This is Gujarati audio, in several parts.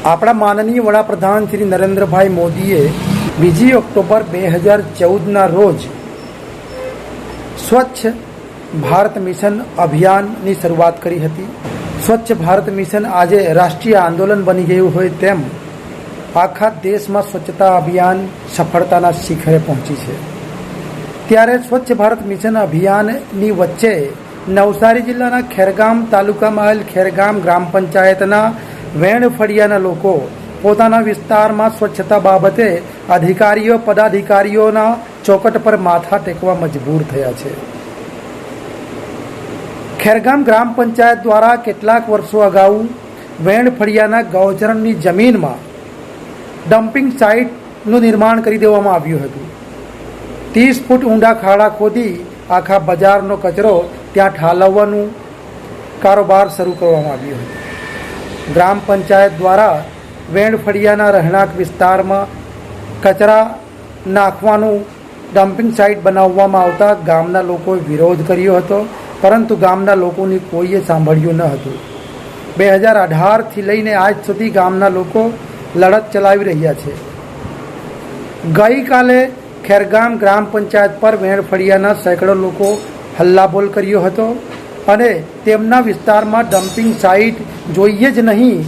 આપણા માનનીય વડાપ્રધાન શ્રી નરેન્દ્રભાઈ મોદીએ બીજી ઓક્ટોબર બે હજાર ચૌદના રોજ સ્વચ્છ ભારત મિશન અભિયાનની શરૂઆત કરી હતી. સ્વચ્છ ભારત મિશન આજે રાષ્ટ્રીય આંદોલન બની ગયું હોય તેમ આખા દેશમાં સ્વચ્છતા અભિયાન સફળતાના શિખરે પહોંચી છે. ત્યારે સ્વચ્છ ભારત મિશન અભિયાનની વચ્ચે નવસારી જિલ્લાના ખેરગામ તાલુકામાં આવેલ ખેરગામ ગ્રામ પંચાયતના વેણ ફળિયાના લોકો પોતાના વિસ્તારમાં સ્વચ્છતા બાબતે અધિકારીઓ, પદાધિકારીઓના ચોકટ પર માથા ટેકવા મજબૂર થયા છે. ખેરગામ ગ્રામ પંચાયત દ્વારા કેટલાક વર્ષો અગાઉ વેણ ફળિયાના ગૌચરણની જમીનમાં ડમ્પિંગ સાઇટનું નિર્માણ કરી દેવામાં આવ્યું હતું. ત્રીસ ફૂટ ઊંડા ખાડા ખોદી આખા બજારનો કચરો ત્યાં ઠાલવવાનું કારોબાર શરૂ કરવામાં આવ્યો હતો. ગ્રામ પંચાયત દ્વારા વેણ ફળિયાના રહેણાંક વિસ્તારમાં કચરા નાખવાનું ડમ્પિંગ સાઇટ બનાવવામાં આવતા ગામના લોકોએ વિરોધ કર્યો હતો, પરંતુ ગામના લોકોની કોઈએ સાંભળ્યું ન હતું. બે હજાર અઢારથી લઈને આજ સુધી ગામના લોકો લડત ચલાવી રહ્યા છે. ગઈકાલે ખેરગામ ગ્રામ પંચાયત પર વેણફળિયાના સેંકડો લોકો હલ્લાબોલ કર્યો હતો. અને તેમના વિસ્તારમાં ડમ્પિંગ સાઇટ જોઈએ જ નહીં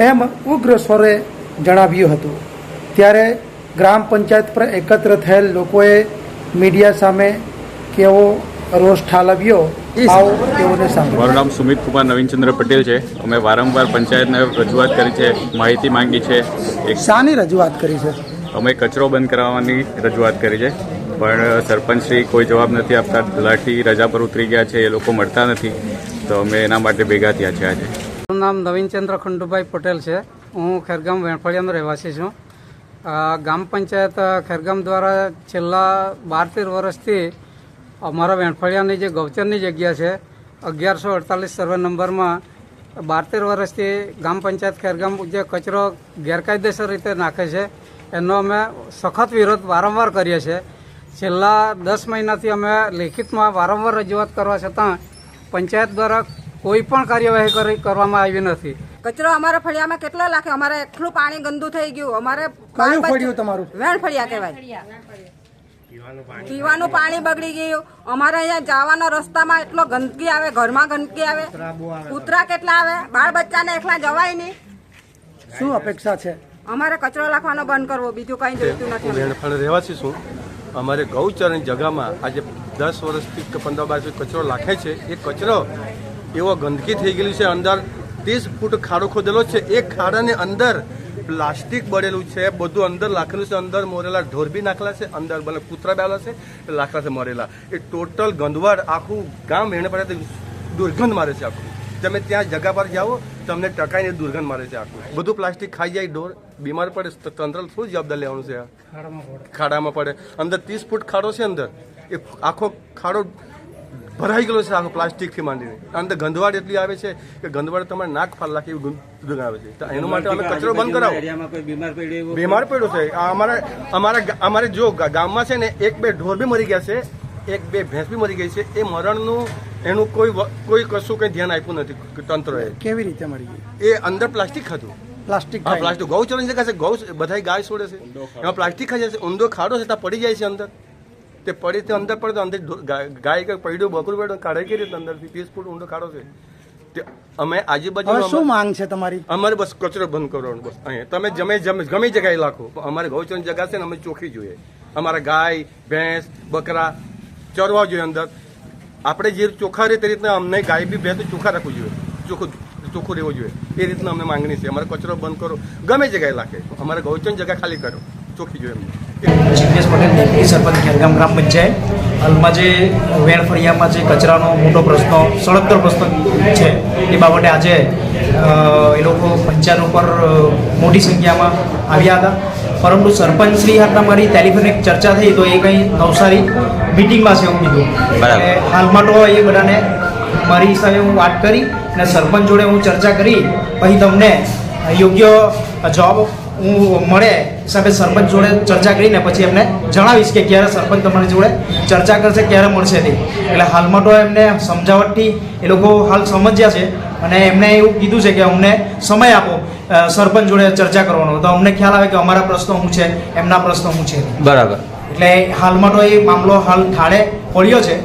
એમ ઉગ્ર સ્વરે જણાવ્યું હતું. ત્યારે ગ્રામ પંચાયત પર એકત્ર થયેલ લોકોએ મીડિયા સામે કેવો રોષ ઠાલવ્યો આવો તેઓને સાંભળો. મારું નામ સુમિત કુમાર નવીનચંદ્ર પટેલ છે. અમે વારંવાર પંચાયતને રજૂઆત કરી છે માહિતી માંગી છે. એક શાની રજૂઆત કરી છે? અમે કચરો બંધ કરાવવાની રજૂઆત કરી છે. પણ સરપંચશ્રી કોઈ જવાબ નથી આપતા. તલાટી રજા પર ઉતરી ગયા છે, એ લોકો મળતા નથી. તો અમે એના માટે ભેગા થયા છે આજે. મારું નામ નવીનચંદ્ર ખંડુભાઈ પટેલ છે. હું ખેરગામ વેણફળિયાનો રહેવાસી છું. ગામ પંચાયત ખેરગામ દ્વારા છેલ્લા બાર તેર વર્ષથી અમારા વેણફળિયાની જે ગૌચરની જગ્યા છે, અગિયારસો અડતાલીસ સર્વે નંબરમાં બાર તેર વર્ષથી ગામ પંચાયત ખેરગામ જે કચરો ગેરકાયદેસર રીતે નાખે છે, એનો અમે સખત વિરોધ વારંવાર કરીએ છીએ. છેલ્લા દસ મહિનાથી અમે લેખિતમાં વારંવાર રજૂઆત કરવા છતાં પંચાયત દ્વારા કોઈ પણ કાર્યવાહી કરી કરવામાં આવી નથી. કચરો અમારા ફળિયામાં કેટલો લાખે? અમારે એટલું પાણી ગંદુ થઈ ગયું. અમારે વેણ ફળિયા કહેવાય. પીવાનું પાણી બગડી ગયું. અમારે અહીંયા જવાના રસ્તામાં એટલો ગંદકી આવે ઘરમાં ગંદકી આવે. કૂતરા કેટલા આવે? બાળ બચ્ચાને એકલા જવાય નહીં. શું અપેક્ષા છે? અમારે કચરો લાખવાનો બંધ કરવો બીજું કઈ જોઈતું નથી. રહેવાસી છું અમારે ગૌચરણ જગામાં આજે દસ વર્ષથી કે પંદર બાર કચરો લાખે છે. એ કચરો એવો ગંદકી થઈ ગયેલી છે. અંદર ત્રીસ ફૂટ ખાડો ખોદેલો છે. એ ખાડાની અંદર પ્લાસ્ટિક બળેલું છે. બધું અંદર લાખેલું છે. અંદર મોરેલા ઢોર બી નાખેલા છે. અંદર ભલે કૂતરા બેલા છે. લાખેલા છે મરેલા. એ ટોટલ ગંદવાડ આખું ગામ એને પડે દુર્ગંધ મારે છે આખું. તમે ત્યાં જગા પર જાઓ તમને ટકાઈને દુર્ગંધ મારે છે આખું. બધું પ્લાસ્ટિક ખાઈ જાય ઢોર. બીમાર પડે તો તંત્ર શું જવાબદાર લેવાનું છે ખાડામાં પડે. અંદર ત્રીસ ફૂટ ખાડો છે અંદર. એ આખો ખાડો ભરાઈ ગયેલો છે આખો પ્લાસ્ટિકથી માંડીને. અંદર ગંધવાડ એટલી આવે છે કે ગંધવાડ તમારે નાક ફાલ નાખી એવું દુર્ગંધ આવે છે. તો એના માટે અમે કચરો બંધ કરાવો. બીમાર પડ્યો છે. આ અમારા અમારા અમારે જો ગામમાં છે ને એક બે ઢોર બી મરી ગયા છે એક બે ભેંસ બી મરી ગઈ છે. એ મરણનું એનું કોઈ કોઈ કશું કંઈ ધ્યાન આપ્યું નથી તંત્રએ. કેવી રીતે મરી ગઈ? એ અંદર પ્લાસ્ટિક હતું. પ્લાસ્ટિક હા પ્લાસ્ટિક. ગૌચરણ જગ્યા છે ગૌ બધા ગાય છોડે છે. એમાં પ્લાસ્ટિક ખાઈ જાય છે. ઊંધો ખાડો છે ત્યાં પડી જાય છે અંદર. તે પડી તે અંદર પડે તો અંદર ગાય કે પડ્યું બકરું પડ્યું કાઢે કે રીતે અંદરથી? ત્રીસ ફૂટ ઊંડો ખાડો છે. તે અમે આજુબાજુ શું માંગ છે તમારી? અમારે બસ કચરો બંધ કરવાનો બસ અહીંયા. તમે જમે જમે ગમે જગ્યાએ લાખો. અમારે ગૌચરણ જગા છે ને અમે ચોખ્ખી જોઈએ. અમારા ગાય ભેંસ બકરા ચરવા જોઈએ અંદર. આપણે જે ચોખ્ખા રહે તે રીતના અમને ગાય બી બી ચોખ્ખા રાખવું જોઈએ. ચોખ્ખું ચોખ્ખું રહેવું જોઈએ. એ રીતના અમને માંગણી છે. અમારે કચરો બંધ કરો. ગમે જગ્યાએ લાગે. અમારે ગૌચન જગ્યા ખાલી કરો. ચોખ્ખી જોઈએ અમને. જીગ્નેશ પટેલ ડેપ્યુટી સરપંચ ખેરગામ ગ્રામ પંચાયત. હાલમાં જે વેણ ફળિયામાં જે કચરાનો મોટો પ્રશ્ન સળગતર પ્રશ્ન છે, એ બાબતે આજે એ લોકો પંચાયત ઉપર મોટી સંખ્યામાં આવ્યા હતા. પરંતુ સરપંચશ્રી હાથમાં મારી ટેલિફોન એક ચર્ચા થઈ તો એ કંઈ નવસારી મિટિંગમાં છે એવું કીધું. બરાબર. હાલમાં તો એ બધાને મારી હિસાબે હું વાત કરી અને સરપંચ જોડે હું ચર્ચા કરી. પછી તમને યોગ્ય જોબ હું મળે હિસાબે સરપંચ જોડે ચર્ચા કરીને પછી એમને જણાવીશ કે ક્યારે સરપંચ તમારી જોડે ચર્ચા કરશે ક્યારે મળશે તે. એટલે હાલમાં તો એમને સમજાવટથી એ લોકો હાલ સમજ્યા છે. અને એમણે એવું કીધું છે કે અમને સમય આપો. સરપંચ જોડે ચર્ચા કરવાનો. તો અમને ખ્યાલ આવે કે અમારા પ્રશ્નો શું છે એમના પ્રશ્નો શું છે. બરાબર. એટલે હાલમાં તો એ મામલો હાલ થાળે પડ્યો છે.